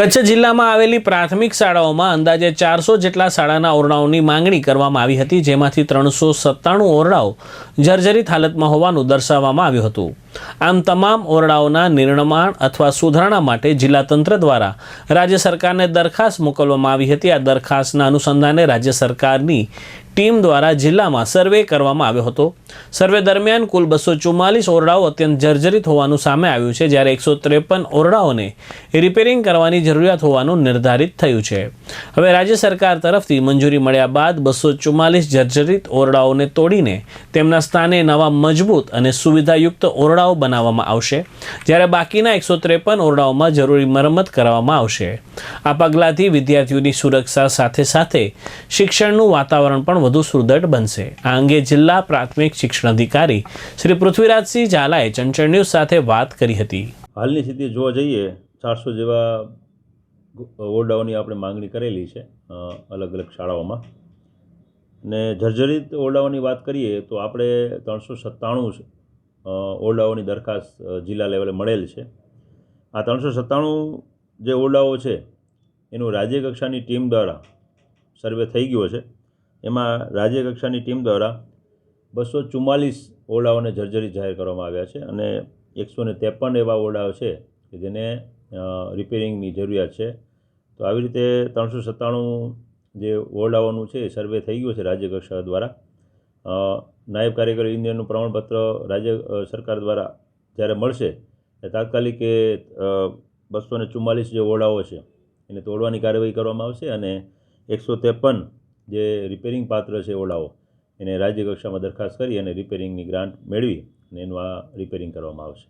કચ્છ જિલ્લામાં આવેલી પ્રાથમિક શાળાઓમાં અંદાજે ચારસો જેટલા શાળાના ઓરડાઓની માંગણી કરવામાં આવી હતી, જેમાંથી ત્રણસો સત્તાણું ઓરડાઓ જર્જરિત હાલતમાં હોવાનું દર્શાવવામાં આવ્યું હતું. આમ તમામ ઓરડાઓના નિર્માણ અથવા સુધારણા માટે જિલ્લા તંત્ર દ્વારા રાજ્ય સરકારને દરખાસ્ત મોકલવામાં આવી હતી. આ દરખાસ્તના અનુસંધાને રાજ્ય સરકારની ટીમ દ્વારા જિલ્લામાં સર્વે કરવામાં આવ્યો હતો. સર્વે દરમિયાન કુલ બસો ચુમ્માલીસ ઓરડાઓ અત્યંત જર્જરિત હોવાનું સામે આવ્યું છે, જ્યારે એકસો ત્રેપન ઓરડાઓને રિપેરિંગ કરવાની જરૂરિયાત હોવાનું નિર્ધારિત થયું છે. હવે રાજ્ય સરકાર તરફથી મંજૂરી મળ્યા બાદ બસો ચુમ્માલીસ જર્જરિત ઓરડાઓને તોડીને તેમના સ્થાને નવા મજબૂત અને સુવિધાયુક્ત ઓરડાઓ બનાવવામાં આવશે, જ્યારે બાકીના એકસો ત્રેપન ઓરડાઓમાં જરૂરી મરમત કરવામાં આવશે. આ પગલાંથી વિદ્યાર્થીઓની સુરક્ષા સાથે સાથે શિક્ષણનું વાતાવરણ પણ વધુ સુદૃઢ બનશે. આ અંગે જિલ્લા પ્રાથમિક શિક્ષણ અધિકારી શ્રી પૃથ્વીરાજસિંહ ઝાલાએ ચંચળ ન્યૂઝ સાથે વાત કરી હતી. હાલની સ્થિતિ જોવા જઈએ, ચારસો જેવા ઓરડાઓની આપણે માંગણી કરેલી છે અલગ અલગ શાળાઓમાં. ને જર્જરિત ઓરડાઓની વાત કરીએ, તો આપણે ત્રણસો સત્તાણું ઓરડાઓની દરખાસ્ત જિલ્લા લેવલે મળેલ છે. આ ત્રણસો સત્તાણું જે ઓરડાઓ છે, એનું રાજ્ય કક્ષાની ટીમ દ્વારા સર્વે થઈ ગયો છે. એમાં રાજ્ય કક્ષાની ટીમ દ્વારા બસો ચુમ્માલીસ ઓરડાઓને જર્જરી જાહેર કરવામાં આવ્યા છે અને એકસો ને ત્રેપન એવા ઓરડાઓ છે કે જેને રિપેરિંગની જરૂરિયાત છે. તો આવી રીતે ત્રણસો સત્તાણું જે ઓરડાઓનું છે એ સર્વે થઈ ગયું છે રાજ્ય કક્ષા દ્વારા નાયબ કાર્યકારી ઇન્જિનિયરનું પ્રમાણપત્ર રાજ્ય સરકાર દ્વારા જ્યારે મળશે ત્યારે તાત્કાલિક એ બસો ને ચુમ્માલીસ જે ઓરડાઓ છે એને તોડવાની કાર્યવાહી કરવામાં આવશે અને એકસો ત્રેપન જે રિપેરિંગ પાત્ર છે ઓળાઓ એને રાજ્ય કક્ષામાં દરખાસ્ત કરી અને રિપેરિંગની ગ્રાન્ટ મેળવી અને એનું આ રિપેરિંગ કરવામાં આવશે.